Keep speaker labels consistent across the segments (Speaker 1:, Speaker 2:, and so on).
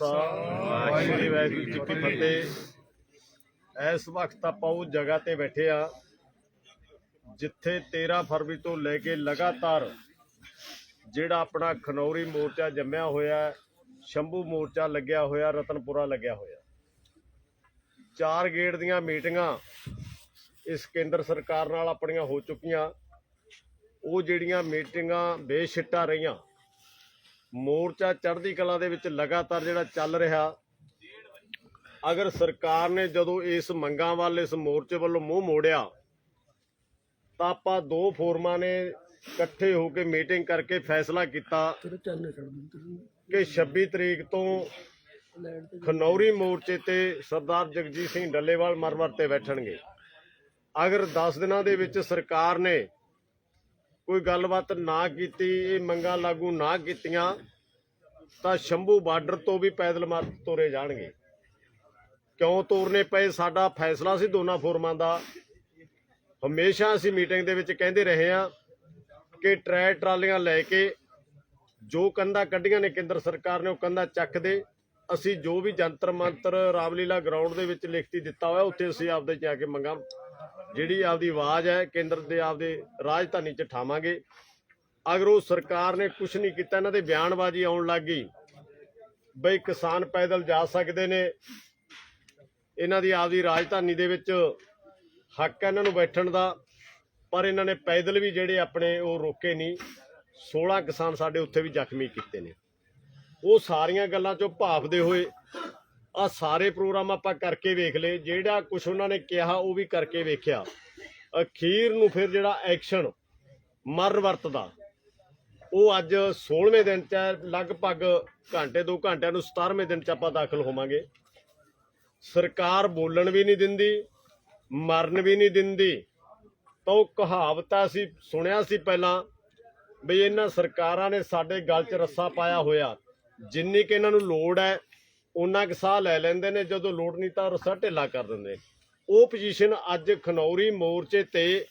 Speaker 1: ਖਾਲਸਾ ਵਾਹਿਗੁਰੂ ਜੀ ਵਾਹਿਗੁਰੂ ਜੀ ਕੀ ਫਤਿਹ। ਇਸ ਵਕਤ ਆਪਾਂ ਉਹ ਜਗ੍ਹਾ ਤੇ ਬੈਠੇ ਆ, ਜਿੱਥੇ 13 ਫਰਵਰੀ ਤੋਂ ਲੈ ਕੇ ਲਗਾਤਾਰ ਜਿਹੜਾ ਆਪਣਾ ਖਨੌਰੀ ਮੋਰਚਾ ਜੰਮਿਆ ਹੋਇਆ ਸ਼ੰਭੂ ਮੋਰਚਾ ਲੱਗਿਆ ਹੋਇਆ, ਰਤਨਪੁਰਾ ਲੱਗਿਆ ਹੋਇਆ। ਚਾਰ ਗੇੜ ਦੀਆਂ ਮੀਟਿੰਗਾਂ ਇਸ ਕੇਂਦਰ ਸਰਕਾਰ ਨਾਲ ਆਪਣੀਆਂ ਹੋ ਚੁੱਕੀਆਂ। ਉਹ ਜਿਹੜੀਆਂ ਮੀਟਿੰਗਾਂ ਬੇਸ਼ਿੱਟਾ ਰਹੀਆਂ ਮੋਰਚਾ ਚੜ੍ਹਦੀ ਕਲਾ ਦੇ ਵਿੱਚ ਲਗਾਤਾਰ ਜਿਹੜਾ ਚੱਲ ਰਿਹਾ ਅਗਰ ਸਰਕਾਰ ਨੇ ਜਦੋਂ ਇਸ ਮੰਗਾਂ ਵੱਲ ਇਸ ਮੋਰਚੇ ਵੱਲੋਂ ਮੂੰਹ ਮੋੜਿਆ ਤਾਂ ਆਪਾਂ ਦੋ ਫੋਰਮਾਂ ਨੇ ਇਕੱਠੇ ਹੋ ਕੇ ਮੀਟਿੰਗ ਕਰਕੇ ਫੈਸਲਾ ਕੀਤਾ ਕਿ 26 ਤਰੀਕ ਤੋਂ ਖਨੌਰੀ ਮੋਰਚੇ ਤੇ ਸਰਦਾਰ ਜਗਜੀਤ ਸਿੰਘ ਡੱਲੇਵਾਲ ਮਰਮਰ ਤੇ ਬੈਠਣਗੇ। ਅਗਰ 10 ਦਿਨਾਂ ਦੇ ਵਿੱਚ ਸਰਕਾਰ ਨੇ ਕੋਈ ਗੱਲਬਾਤ ਨਾ ਕੀਤੀ, ਇਹ ਮੰਗਾਂ ਲਾਗੂ ਨਾ ਕੀਤੀਆਂ, ਤਾਂ ਸ਼ੰਭੂ ਬਾਰਡਰ ਤੋਂ ਵੀ ਪੈਦਲ ਮਾਰ ਤੋਰੇ ਜਾਣਗੇ। ਕਿਉਂ ਤੋਰਨੇ ਪਏ? ਸਾਡਾ ਫੈਸਲਾ ਸੀ ਦੋਨਾਂ ਫੋਰਮਾਂ ਦਾ। ਹਮੇਸ਼ਾ ਅਸੀਂ ਮੀਟਿੰਗ ਦੇ ਵਿੱਚ ਕਹਿੰਦੇ ਰਹੇ ਹਾਂ ਕਿ ਟਰੈ ਟਰਾਲੀਆਂ ਲੈ ਕੇ ਜੋ ਕੰਧਾਂ ਕੱਢੀਆਂ ਨੇ ਕੇਂਦਰ ਸਰਕਾਰ ਨੇ, ਉਹ ਕੰਧਾਂ ਚੱਕ ਦੇ। ਅਸੀਂ ਜੋ ਵੀ ਜੰਤਰ ਮੰਤਰ ਰਾਮਲੀਲਾ ਗਰਾਊਂਡ ਦੇ ਵਿੱਚ ਲਿਖਤੀ ਦਿੱਤਾ ਹੋਇਆ, ਉੱਥੇ ਅਸੀਂ ਆਪਦੇ ਜਾ ਕੇ ਮੰਗਾਂ ਜਿਹੜੀ ਆਪਦੀ ਆਵਾਜ਼ ਹੈ, ਕੇਂਦਰ ਦੇ ਆਪਦੇ ਰਾਜਧਾਨੀ 'ਚ ਠਾਵਾਂਗੇ। ਅਗਰ ਉਹ ਸਰਕਾਰ ਨੇ ਕੁਝ ਨਹੀਂ ਕੀਤਾ, ਇਹਨਾਂ ਦੇ ਬਿਆਨਬਾਜ਼ੀ ਆਉਣ ਲੱਗ ਗਈ, ਬਈ ਕਿਸਾਨ ਪੈਦਲ ਜਾ ਸਕਦੇ ਨੇ। ਇਹਨਾਂ ਦੀ ਆਪਦੀ ਰਾਜਧਾਨੀ ਦੇ ਵਿੱਚ ਹੱਕ ਹੈ ਇਹਨਾਂ ਨੂੰ ਬੈਠਣ ਦਾ, ਪਰ ਇਹਨਾਂ ਨੇ ਪੈਦਲ ਵੀ ਜਿਹੜੇ ਆਪਣੇ ਉਹ ਰੋਕੇ ਨਹੀਂ। 16 ਕਿਸਾਨ ਸਾਡੇ ਉੱਥੇ ਵੀ ਜ਼ਖਮੀ ਕੀਤੇ ਨੇ। ਉਹ ਸਾਰੀਆਂ ਗੱਲਾਂ ਚੋਂ ਭਾਫਦੇ ਹੋਏ ਆ ਸਾਰੇ ਪ੍ਰੋਗਰਾਮ ਆਪਾਂ ਕਰਕੇ ਵੇਖ ਲਏ, ਜਿਹੜਾ ਕੁਝ ਉਹਨਾਂ ਨੇ ਕਿਹਾ ਉਹ ਵੀ ਕਰਕੇ ਵੇਖਿਆ। ਅਖੀਰ ਨੂੰ ਫਿਰ ਜਿਹੜਾ ਐਕਸ਼ਨ ਮਰ ਵਰਤਦਾ, ਉਹ ਅੱਜ 16ਵੇਂ ਦਿਨ ਚ ਲਗਭਗ ਘੰਟੇ 2 ਘੰਟਿਆਂ ਨੂੰ 17ਵੇਂ ਦਿਨ ਚ ਆਪਾਂ ਦਾਖਲ ਹੋਵਾਂਗੇ। ਸਰਕਾਰ ਬੋਲਣ ਵੀ ਨਹੀਂ ਦਿੰਦੀ, ਮਰਨ ਵੀ ਨਹੀਂ ਦਿੰਦੀ। ਤਾਂ ਉਹ ਕਹਾਵਤ ਆ ਅਸੀਂ ਸੁਣਿਆ ਸੀ ਪਹਿਲਾਂ ਵੀ ਇਹਨਾਂ ਸਰਕਾਰਾਂ ਨੇ ਸਾਡੇ ਗਲ 'ਚ ਰੱਸਾ ਪਾਇਆ ਹੋਇਆ। ਜਿੰਨੀ ਕਿ ਇਹਨਾਂ ਨੂੰ ਲੋੜ ਹੈ ਉਹਨਾਂ ਕੁ ਸਾਹ ਲੈ ਲੈਂਦੇ ਨੇ, ਜਦੋਂ ਲੋੜ ਨਹੀਂ ਤਾਂ ਰੱਸਾ ਢਿੱਲਾ ਕਰ ਦਿੰਦੇ। ਉਹ ਪੋਜੀਸ਼ਨ ਅੱਜ ਖਨੌਰੀ ਮੋਰਚੇ ਤੇ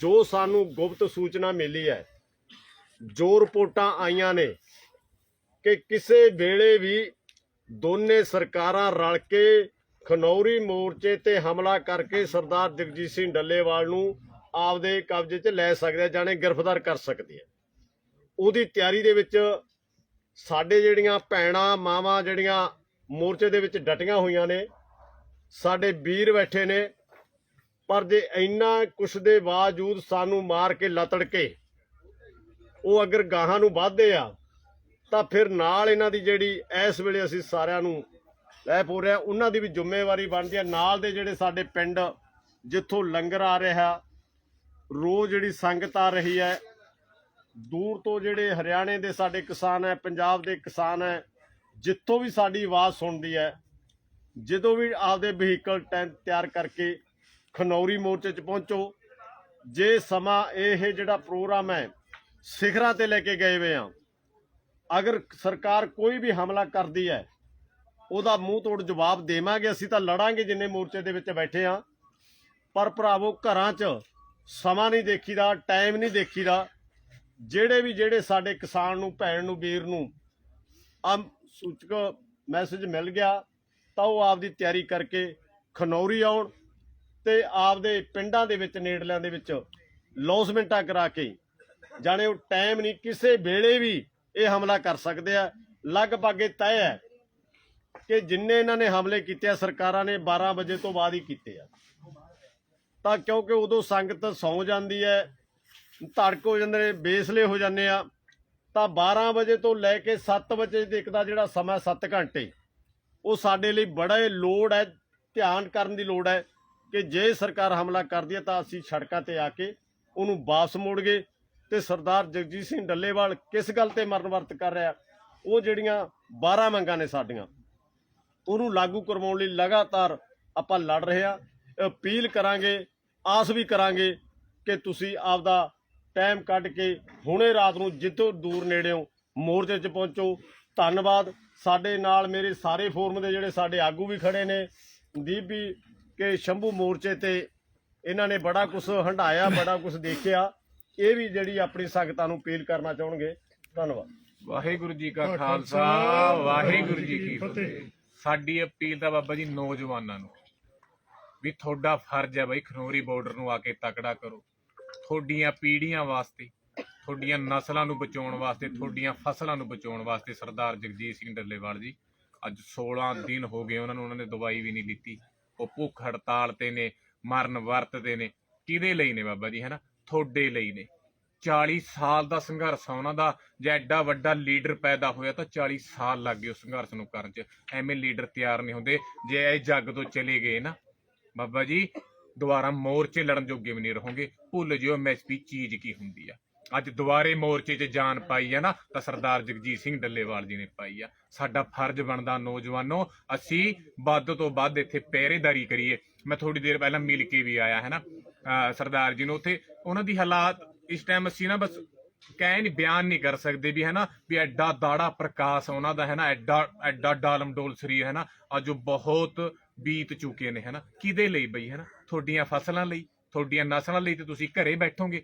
Speaker 1: ਜੋ ਸਾਨੂੰ ਗੁਪਤ ਸੂਚਨਾ ਮਿਲੀ ਹੈ, ਜੋ ਰਿਪੋਰਟਾਂ ਆਈਆਂ ਨੇ ਕਿ ਕਿਸੇ ਵੇਲੇ ਵੀ ਦੋਨੇ ਸਰਕਾਰਾਂ ਰਲ ਕੇ ਖਨੌਰੀ ਮੋਰਚੇ ਤੇ ਹਮਲਾ ਕਰਕੇ ਸਰਦਾਰ ਜਗਜੀਤ ਸਿੰਘ ਡੱਲੇਵਾਲ ਨੂੰ ਆਪਦੇ ਕਬਜ਼ੇ 'ਚ ਲੈ ਸਕਦੇ ਆ, ਜਾਣੇ ਗ੍ਰਿਫਤਾਰ ਕਰ ਸਕਦੇ ਆ। ਉਹਦੀ ਤਿਆਰੀ ਦੇ ਵਿੱਚ ਸਾਡੇ ਜਿਹੜੀਆਂ ਭੈਣਾਂ, ਮਾਵਾਂ ਜਿਹੜੀਆਂ ਮੋਰਚੇ ਦੇ ਵਿੱਚ ਡਟੀਆਂ ਹੋਈਆਂ ਨੇ। ਸਾਡੇ ਵੀਰ ਬੈਠੇ ਨੇ। ਪਰ ਜੇ ਇੰਨਾ ਕੁਛ ਦੇ ਬਾਵਜੂਦ ਸਾਨੂੰ ਮਾਰ ਕੇ ਲਤੜ ਕੇ ਉਹ ਅਗਰ ਗਾਹਾਂ ਨੂੰ ਵੱਧਦੇ ਆ, ਤਾਂ ਫਿਰ ਨਾਲ ਇਹਨਾਂ ਦੀ ਜਿਹੜੀ ਇਸ ਵੇਲੇ ਅਸੀਂ ਸਾਰਿਆਂ ਨੂੰ ਲੈ ਪੋ ਰਿਹਾ ਉਹਨਾਂ ਦੀ ਵੀ ਜ਼ਿੰਮੇਵਾਰੀ ਬਣਦੀ ਹੈ ਨਾਲ ਦੇ ਜਿਹੜੇ ਸਾਡੇ ਪਿੰਡ ਜਿੱਥੋਂ ਲੰਗਰ ਆ ਰਿਹਾ, ਰੋਜ਼ ਜਿਹੜੀ ਸੰਗਤ ਆ ਰਹੀ ਹੈ, ਦੂਰ ਤੋਂ ਜਿਹੜੇ ਹਰਿਆਣੇ ਦੇ ਸਾਡੇ ਕਿਸਾਨ ਹੈ, ਪੰਜਾਬ ਦੇ ਕਿਸਾਨ ਹੈ ਜਿੱਥੋਂ ਵੀ ਸਾਡੀ ਆਵਾਜ਼ ਸੁਣਦੀ ਹੈ, ਜਦੋਂ ਵੀ ਆਪਦੇ ਵਹੀਕਲ ਤਿਆਰ ਕਰਕੇ ਖਨੌਰੀ ਮੋਰਚੇ 'ਚ ਪਹੁੰਚੋ, ਜੇ ਸਮਾਂ ਇਹ ਜਿਹੜਾ ਪ੍ਰੋਗਰਾਮ ਹੈ, ਸਿਖਰਾਂ ਤੇ ਲੈ ਕੇ ਗਏ ਵੇ ਆ, ਅਗਰ ਸਰਕਾਰ ਕੋਈ ਵੀ ਹਮਲਾ ਕਰਦੀ ਹੈ, ਉਹਦਾ ਮੂੰਹ ਤੋੜ ਜਵਾਬ ਦੇਵਾਂਗੇ, ਅਸੀਂ ਤਾਂ ਲੜਾਂਗੇ ਜਿੰਨੇ ਮੋਰਚੇ ਦੇ ਵਿੱਚ ਬੈਠੇ ਆ, ਪਰ ਭਰਾਵੋ ਘਰਾਂ 'ਚ ਸਮਾਂ ਨਹੀਂ ਦੇਖੀਦਾ ਟਾਈਮ ਨਹੀਂ ਦੇਖੀਦਾ, ਜਿਹੜੇ ਵੀ ਜਿਹੜੇ ਸਾਡੇ ਕਿਸਾਨ ਨੂੰ, ਭੈਣ ਨੂੰ, ਵੀਰ ਨੂੰ ਆ ਸੂਚਕ ਮੈਸੇਜ ਮਿਲ ਗਿਆ, ਤਾਂ ਉਹ ਆਪਦੀ ਤਿਆਰੀ ਕਰਕੇ ਖਨੌਰੀ ਆਉਣ ਤੇ ਆਪਦੇ ਪਿੰਡਾਂ ਦੇ ਵਿੱਚ, ਨੇੜਲਿਆਂ ਦੇ ਵਿੱਚ ਲੌਸਮੈਂਟਾਂ ਕਰਾ ਕੇ ਜਾਣੇ ਉਹ ਟਾਈਮ ਨਹੀਂ, ਕਿਸੇ ਵੇਲੇ ਵੀ ਇਹ ਹਮਲਾ ਕਰ ਸਕਦੇ ਆ। ਲਗਭਗ ਇਹ ਤੈਅ ਹੈ ਕਿ ਜਿੰਨੇ ਇਹਨਾਂ ਨੇ ਹਮਲੇ ਕੀਤੇ ਆ, ਸਰਕਾਰਾਂ ਨੇ 12 ਵਜੇ ਤੋਂ ਬਾਅਦ ਹੀ ਕੀਤੇ ਆ। ਤਾਂ ਕਿਉਂਕਿ ਉਦੋਂ ਸੰਗਤ ਸੌਂ ਜਾਂਦੀ ਹੈ, ਧੜਕ ਹੋ ਜਾਂਦੇ ਨੇ, ਬੇਸਲੇ ਹੋ ਜਾਂਦੇ ਆ ਤਾਂ 12 ਵਜੇ ਤੋਂ ਲੈ ਕੇ 7 ਵਜੇ ਤੱਕ ਦਾ ਜਿਹੜਾ ਸਮਾਂ 7 ਘੰਟੇ, ਉਹ ਸਾਡੇ ਲਈ ਬੜਾ ਲੋੜ ਹੈ, ਧਿਆਨ ਕਰਨ ਦੀ ਲੋੜ ਹੈ ਕਿ ਜੇ ਸਰਕਾਰ ਹਮਲਾ ਕਰਦੀ ਹੈ ਤਾਂ ਅਸੀਂ ਸੜਕਾਂ ਤੇ ਆ ਕੇ ਉਹਨੂੰ ਵਾਪਸ ਮੋੜ ਗਏ ਤੇ ਸਰਦਾਰ ਜਗਜੀਤ ਸਿੰਘ ਡੱਲੇਵਾਲ ਕਿਸ ਗੱਲ ਤੇ ਮਰਨ ਵਰਤ ਕਰ ਰਿਹਾ? ਉਹ ਜਿਹੜੀਆਂ 12 ਮੰਗਾਂ ਨੇ ਸਾਡੀਆਂ, ਉਹਨੂੰ ਲਾਗੂ ਕਰਵਾਉਣ ਲਈ ਲਗਾਤਾਰ ਆਪਾਂ ਲੜ ਰਹੇ ਆ ਅਪੀਲ ਕਰਾਂਗੇ, ਆਸ ਵੀ ਕਰਾਂਗੇ ਕਿ ਤੁਸੀਂ ਆਪਦਾ ਟਾਈਮ ਕੱਢ ਕੇ ਹੁਣੇ ਰਾਤ ਨੂੰ ਜਿੱਥੋਂ ਦੂਰ ਨੇੜਿਓਂ ਮੋਰਚੇ 'ਚ ਪਹੁੰਚੋ। ਧੰਨਵਾਦ। ਸਾਡੇ ਨਾਲ ਮੇਰੇ ਸਾਰੇ ਫੋਰਮ ਦੇ ਜਿਹੜੇ ਸਾਡੇ ਆਗੂ ਵੀ ਖੜੇ ਨੇ। ਦੀਪ ਕਿ ਸ਼ੰਭੂ ਮੋਰਚੇ ਤੇ ਇਹਨਾਂ ਨੇ ਬੜਾ ਕੁਝ ਹੰਡਾਇਆ ਬੜਾ ਕੁਝ ਦੇਖਿਆ। ਇਹ ਵੀ ਜਿਹੜੀ ਆਪਣੀ ਸੰਗਤਾਂ ਨੂੰ ਅਪੀਲ ਕਰਨਾ ਚਾਹਣਗੇ। ਧੰਨਵਾਦ।
Speaker 2: ਵਾਹਿਗੁਰੂ ਜੀ ਕਾ ਖਾਲਸਾ ਵਾਹਿਗੁਰੂ ਜੀ ਕੀ ਫਤਿਹ। ਸਾਡੀ ਅਪੀਲ ਤਾਂ ਬਾਬਾ ਜੀ ਨੌਜਵਾਨਾਂ ਨੂੰ ਵੀ ਤੁਹਾਡਾ ਫਰਜ਼ ਹੈ ਬਈ ਖਨੋਰੀ ਬਾਰਡਰ ਨੂੰ ਆ ਕੇ ਤਕੜਾ ਕਰੋ। ਤੁਹਾਡੀਆਂ ਪੀੜ੍ਹੀਆਂ ਵਾਸਤੇ, ਤੁਹਾਡੀਆਂ ਨਸਲਾਂ ਨੂੰ ਬਚਾਉਣ ਵਾਸਤੇ, ਤੁਹਾਡੀਆਂ ਫਸਲਾਂ ਨੂੰ ਬਚਾਉਣ ਵਾਸਤੇ ਸਰਦਾਰ ਜਗਜੀਤ ਸਿੰਘ ਡੱਲੇਵਾਲ ਜੀ ਅੱਜ 16 ਦਿਨ ਹੋ ਗਏ ਉਹਨਾਂ ਨੂੰ ਉਹਨਾਂ ਨੇ ਦਵਾਈ ਵੀ ਨਹੀਂ ਲਿੱਤੀ ਉਹ ਭੁੱਖ ਹੜਤਾਲ ਤੇ ਨੇ, ਮਰਨ ਵਰਤ ਨੇ। ਕਿਹਦੇ ਲਈ ਨੇ ਬਾਬਾ ਜੀ ਹੈਨਾ ਤੁਹਾਡੇ ਲਈ ਨੇ। 40 ਸਾਲ ਦਾ ਸੰਘਰਸ਼ ਆ ਉਹਨਾਂ ਦਾ, ਜੇ ਐਡਾ ਵੱਡਾ ਲੀਡਰ ਪੈਦਾ ਹੋਇਆ ਤਾਂ 40 ਸਾਲ ਲੱਗ ਗਏ ਉਸ ਸੰਘਰਸ਼ ਨੂੰ ਕਰਨ 'ਚ। ਐਵੇਂ ਲੀਡਰ ਤਿਆਰ ਨਹੀਂ ਹੁੰਦੇ, ਜੇ ਇਹ ਜੱਗ ਤੋਂ ਚਲੇ ਗਏ ਨਾ। ਬਾਬਾ ਜੀ ਦੁਬਾਰਾ ਮੋਰਚੇ ਲੜਨ ਜੋਗੇ ਵੀ ਨਹੀਂ ਰਹੋਗੇ। ਭੁੱਲ ਜਿਓ ਐਮਐਸਪੀ ਚੀਜ਼ ਕੀ ਹੁੰਦੀ ਆ। ਅੱਜ ਦੁਬਾਰੇ ਮੋਰਚੇ 'ਚ ਜਾਨ ਪਾਈ ਆ ਨਾ, ਤਾਂ ਸਰਦਾਰ ਜਗਜੀਤ ਸਿੰਘ ਡੱਲੇਵਾਲ ਜੀ ਨੇ ਪਾਈ ਆ। ਸਾਡਾ ਫਰਜ਼ ਬਣਦਾ ਨੌਜਵਾਨੋ, ਅਸੀਂ ਵੱਧ ਤੋਂ ਵੱਧ ਇੱਥੇ ਪਹਿਰੇਦਾਰੀ ਕਰੀਏ। ਮੈਂ ਥੋੜੀ ਦੇਰ ਪਹਿਲਾਂ ਮਿਲ ਕੇ ਵੀ ਆਇਆ ਹੈ ਨਾ ਅਹ ਸਰਦਾਰ ਜੀ ਨੂੰ ਉੱਥੇ, ਉਹਨਾਂ ਦੀ ਹਾਲਾਤ ਇਸ ਟਾਈਮ ਅਸੀਂ ਨਾ ਬਸ ਕਹਿ ਨਹੀਂ, ਬਿਆਨ ਨਹੀਂ ਕਰ ਸਕਦੇ ਵੀ ਹੈ ਨਾ ਵੀ ਐਡਾ ਦਾੜਾ ਪ੍ਰਕਾਸ਼ ਉਹਨਾਂ ਦਾ ਹੈ ਨਾ ਐਡਾ ਐਡਾ ਡਾਲਮ ਡੋਲ ਸਰੀਰ ਹੈ ਨਾ ਅੱਜ ਉਹ ਬਹੁਤ ਬੀਤ ਚੁੱਕੇ ਨੇ ਹੈ ਨਾ ਕਿਹਦੇ ਲਈ ਬਈ ਹੈ ਨਾ ਤੁਹਾਡੀਆਂ ਫਸਲਾਂ ਲਈ, ਤੁਹਾਡੀਆਂ ਨਸਲਾਂ ਲਈ ਤੇ ਤੁਸੀਂ ਘਰੇ ਬੈਠੋਗੇ।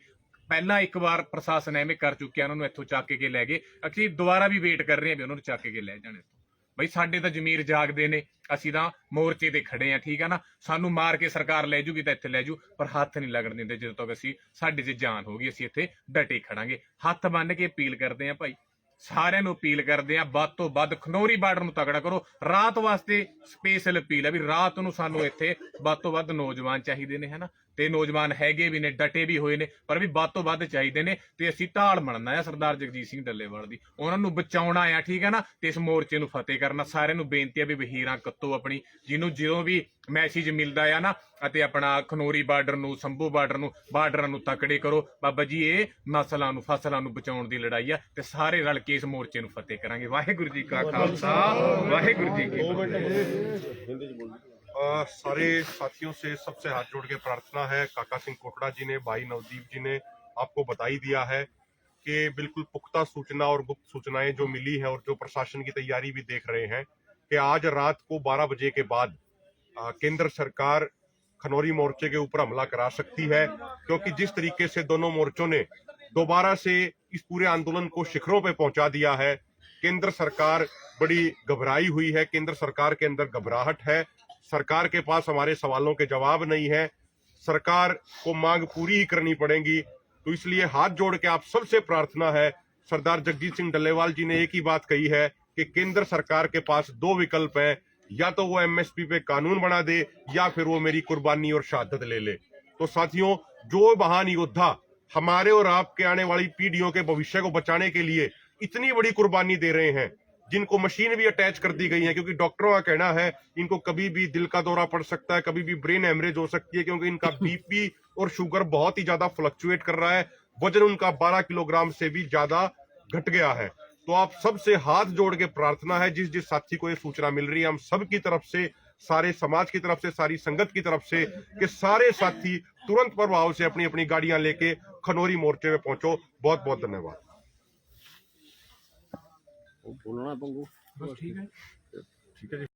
Speaker 2: ਪਹਿਲਾਂ ਇੱਕ ਵਾਰ ਪ੍ਰਸ਼ਾਸਨ ਐਵੇਂ ਕਰ ਚੁੱਕਿਆ, ਉਹਨਾਂ ਨੂੰ ਇੱਥੋਂ ਚੱਕ ਕੇ ਲੈ ਗਏ। ਅਸੀਂ ਦੁਬਾਰਾ ਵੀ ਵੇਟ ਕਰ ਰਹੇ ਹਾਂ ਵੀ ਉਹਨਾਂ ਨੂੰ ਚੱਕ ਕੇ ਲੈ ਜਾਣ ਇੱਥੋਂ। ਬਈ ਸਾਡੇ ਤਾਂ ਜ਼ਮੀਰ ਜਾਗਦੇ ਨੇ, ਅਸੀਂ ਤਾਂ ਮੋਰਚੇ ਤੇ ਖੜੇ ਆ ਠੀਕ ਆ ਨਾ? ਸਾਨੂੰ ਮਾਰ ਕੇ ਸਰਕਾਰ ਲੈ ਜੂਗੀ ਤਾਂ ਇੱਥੇ ਲੈ ਜੂ, ਪਰ ਹੱਥ ਨਹੀਂ ਲੱਗਣ ਦਿੰਦੇ ਜਦੋਂ ਤੱਕ ਅਸੀਂ, ਸਾਡੇ 'ਚ ਜਾਨ ਹੋਗੀ ਅਸੀਂ ਇੱਥੇ ਡਟੇ ਖੜਾਂਗੇ। ਹੱਥ ਬੰਨ ਕੇ ਅਪੀਲ ਕਰਦੇ ਆ ਭਾਈ। ਸਾਰਿਆਂ ਨੂੰ ਅਪੀਲ ਕਰਦੇ ਆ ਵੱਧ ਤੋਂ ਵੱਧ ਖਨੋਰੀ ਬਾਰਡਰ ਨੂੰ ਤਗੜਾ ਕਰੋ। ਰਾਤ ਵਾਸਤੇ ਸਪੈਸ਼ਲ ਅਪੀਲ ਹੈ ਵੀ ਰਾਤ ਨੂੰ ਸਾਨੂੰ ਇੱਥੇ ਵੱਧ ਤੋਂ ਵੱਧ ਨੌਜਵਾਨ ਚਾਹੀਦੇ ਨੇ ਹਨਾ ਤੇ ਨੌਜਵਾਨ ਹੈਗੇ ਵੀ ਨੇ, ਡਟੇ ਵੀ ਹੋਏ ਨੇ, ਪਰ ਵੀ ਵੱਧ ਤੋਂ ਵੱਧ ਚਾਹੀਦੇ ਨੇ ਤੇ ਅਸੀਂ ਢਾਲ ਬਣਨਾ ਆ ਸਰਦਾਰ ਜਗਜੀਤ ਸਿੰਘ ਡੱਲੇਵਾਲ ਦੀ। ਉਹਨਾਂ ਨੂੰ ਬਚਾਉਣਾ ਆ, ਠੀਕ ਹੈ ਨਾ? ਤੇ ਇਸ ਮੋਰਚੇ ਨੂੰ ਫਤਿਹ ਕਰਨਾ। ਸਾਰਿਆਂ ਨੂੰ ਬੇਨਤੀ ਆ ਵੀ ਵਹੀਰਾਂ ਕੱਤੋ ਆਪਣੀ, ਜਿਹਨੂੰ ਜਦੋਂ ਵੀ ਮੈਸੇਜ ਮਿਲਦਾ ਆ ਨਾ, ਅਤੇ ਆਪਣਾ ਖਨੋਰੀ ਬਾਰਡਰ ਨੂੰ, ਸੰਭੂ ਬਾਰਡਰ ਨੂੰ, ਬਾਰਡਰਾਂ ਨੂੰ ਤਕੜੇ ਕਰੋ। ਬਾਬਾ ਜੀ, ਇਹ ਨਸਲਾਂ ਨੂੰ, ਫਸਲਾਂ ਨੂੰ ਬਚਾਉਣ ਦੀ ਲੜਾਈ ਆ ਤੇ ਸਾਰੇ ਰਲ ਕੇ ਇਸ ਮੋਰਚੇ ਨੂੰ ਫਤਿਹ ਕਰਾਂਗੇ। ਵਾਹਿਗੁਰੂ ਜੀ ਕਾ ਖਾਲਸਾ, ਵਾਹਿਗੁਰੂ ਜੀ ਕੀ ਫਤਿਹ।
Speaker 3: सारे साथियों से सबसे हाथ जोड़ के प्रार्थना है। काका सिंह कोटड़ा जी ने, भाई नवदीप जी ने आपको बताई दिया है कि बिल्कुल पुख्ता सूचना और गुप्त सूचनाएँ जो मिली है और जो प्रशासन की तैयारी भी देख रहे हैं कि आज रात को 12 बजे के बाद केंद्र सरकार खनौरी मोर्चे के ऊपर हमला करा सकती है, क्योंकि जिस तरीके से दोनों मोर्चों ने दोबारा से इस पूरे आंदोलन को शिखरों पर पहुँचा दिया है, केंद्र सरकार बड़ी घबराई हुई है। केंद्र सरकार के अंदर घबराहट है सरकार के पास हमारे सवालों के जवाब नहीं है। सरकार को मांग पूरी ही करनी पड़ेगी। तो इसलिए हाथ जोड़ के आप सबसे प्रार्थना है। सरदार जगजीत सिंह डल्लेवाल जी ने एक ही बात कही है कि केंद्र सरकार के पास दो विकल्प हैं। या तो वो एमएसपी पे कानून बना दे, या फिर वो मेरी कुर्बानी और शहादत ले ले। तो साथियों, जो महान योद्धा हमारे और आपके आने वाली पीढ़ियों के भविष्य को बचाने के लिए इतनी बड़ी कुर्बानी दे रहे हैं जिनको मशीन भी अटैच कर दी गई है क्योंकि डॉक्टरों का कहना है इनको कभी भी दिल का दौरा पड़ सकता है कभी भी ब्रेन हेमरेज हो सकती है क्योंकि इनका बीपी और शुगर बहुत ही ज़्यादा फ्लक्चुएट कर रहा है। वज़न उनका 12 किलोग्राम से भी ज़्यादा घट गया है। तो आप सबसे हाथ जोड़ के प्रार्थना है जिस जिस साथी को ये सूचना मिल रही है हम सब की तरफ़ से सारे समाज की तरफ़ से सारी संगत की तरफ़ से कि सारे साथी तुरंत प्रभाव से अपनी अपनी गाड़ियाँ लेके खनौरी मोर्चे में पहुंचो। बहुत बहुत धन्यवाद। ਉਹ ਬੋਲਣਾ ਪੰਗੂ।
Speaker 2: ਬਸ ਠੀਕ ਹੈ।
Speaker 3: ਠੀਕ ਹੈ ਜੀ।